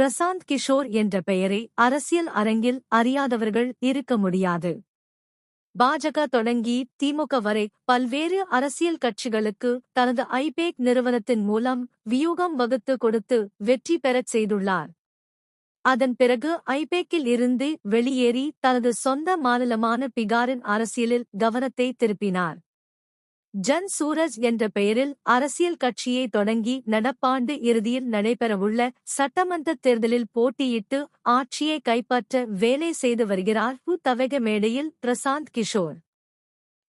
பிரசாந்த் கிஷோர் என்ற பெயரை அரசியல் அரங்கில் அறியாதவர்கள் இருக்க முடியாது. பாஜக தொடங்கி திமுக வரை பல்வேறு அரசியல் கட்சிகளுக்கு தனது ஐபேக் நிறுவனத்தின் மூலம் வியூகம் வகுத்து கொடுத்து வெற்றி பெறச் செய்துள்ளார். அதன் பிறகு ஐபேக்கில் இருந்து வெளியேறி தனது சொந்த மாநிலமான பிகாரின் அரசியலில் கவனத்தை திருப்பினார். ஜன் சூரஜ் என்ற பெயரில் அரசியல் கட்சியை தொடங்கி நடப்பாண்டு இறுதியில் நடைபெறவுள்ள சட்டமன்ற தேர்தலில் போட்டியிட்டு ஆட்சியை கைப்பற்ற வேலை செய்து வருகிறார் ஹு தவக மேடையில் பிரசாந்த் கிஷோர்.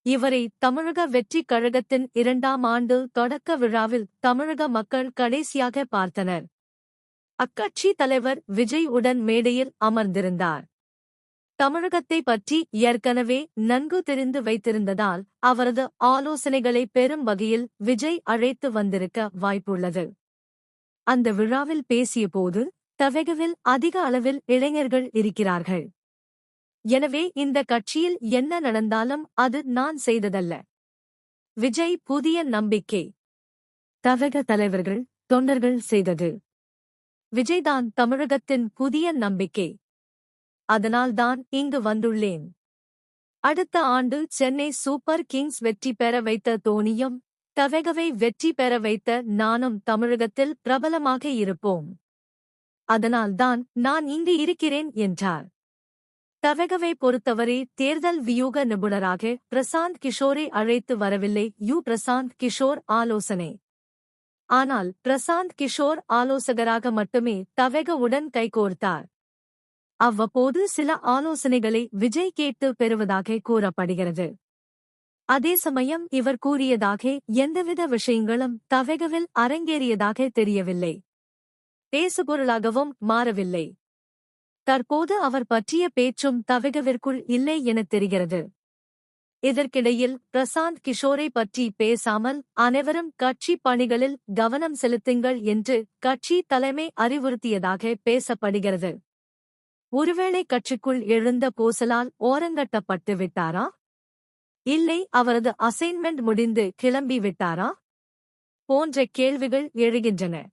இவரை தமிழக வெற்றிக் கழகத்தின் இரண்டாம் ஆண்டு தொடக்க விழாவில் தமிழக மக்கள் கடைசியாக பார்த்தனர். அக்கட்சி தலைவர் விஜய் உடன் மேடையில் அமர்ந்திருந்தார். தமிழகத்தை பற்றி ஏற்கனவே நன்கு தெரிந்து வைத்திருந்ததால் அவரது ஆலோசனைகளை பெறும் வகையில் விஜய் அழைத்து வந்திருக்க வாய்ப்புள்ளது. அந்த விழாவில் பேசியபோது தவகவில் அதிக அளவில் இளைஞர்கள் இருக்கிறார்கள். எனவே இந்த கட்சியில் என்ன நடந்தாலும் அது நான் செய்ததல்ல. விஜய் புதிய நம்பிக்கை. தவக தலைவர்கள் தொண்டர்கள் செய்தது. விஜய்தான் தமிழகத்தின் புதிய நம்பிக்கை. அதனால்தான் இங்கு வந்துள்ளேன். அடுத்த ஆண்டு சென்னை சூப்பர் கிங்ஸ் வெற்றி பெற வைத்த தோனியும் தவேகவை வெற்றி பெற வைத்த நானும் தமிழகத்தில் பிரபலமாக இருப்போம். அதனால்தான் நான் இங்கு இருக்கிறேன் என்றார். தவகவை பொறுத்தவரை தேர்தல் வியூக நிபுணராக பிரசாந்த் கிஷோரை அழைத்து வரவில்லை யு. பிரசாந்த் கிஷோர் ஆலோசனை. ஆனால் பிரசாந்த் கிஷோர் ஆலோசகராக மட்டுமே தவகவுடன் கைகோர்த்தார். அவ்வப்போது சில ஆலோசனைகளை விஜய் கேட்டு பெறுவதாக கூறப்படுகிறது. அதே சமயம் இவர் கூறியதாக எந்தவித விஷயங்களும் தவகவில் அரங்கேறியதாக தெரியவில்லை. பேசுபொருளாகவும் மாறவில்லை. தற்போது அவர் பற்றிய பேச்சும் தவகவிற்குள் இல்லை எனத் தெரிகிறது. இதற்கிடையில் பிரசாந்த் கிஷோரை பற்றி பேசாமல் அனைவரும் கட்சி பணிகளில் கவனம் செலுத்துங்கள் என்று கட்சி தலைமை அறிவுறுத்தியதாக பேசப்படுகிறது. ஒருவேளை கட்சிக்குள் எழுந்த கோசலால் ஓரங்கட்டப்பட்டு விட்டாரா? இல்லை அவரது அசைன்மெண்ட் முடிந்து கிளம்பி விட்டாரா? போன்ற கேள்விகள் எழுகின்றன.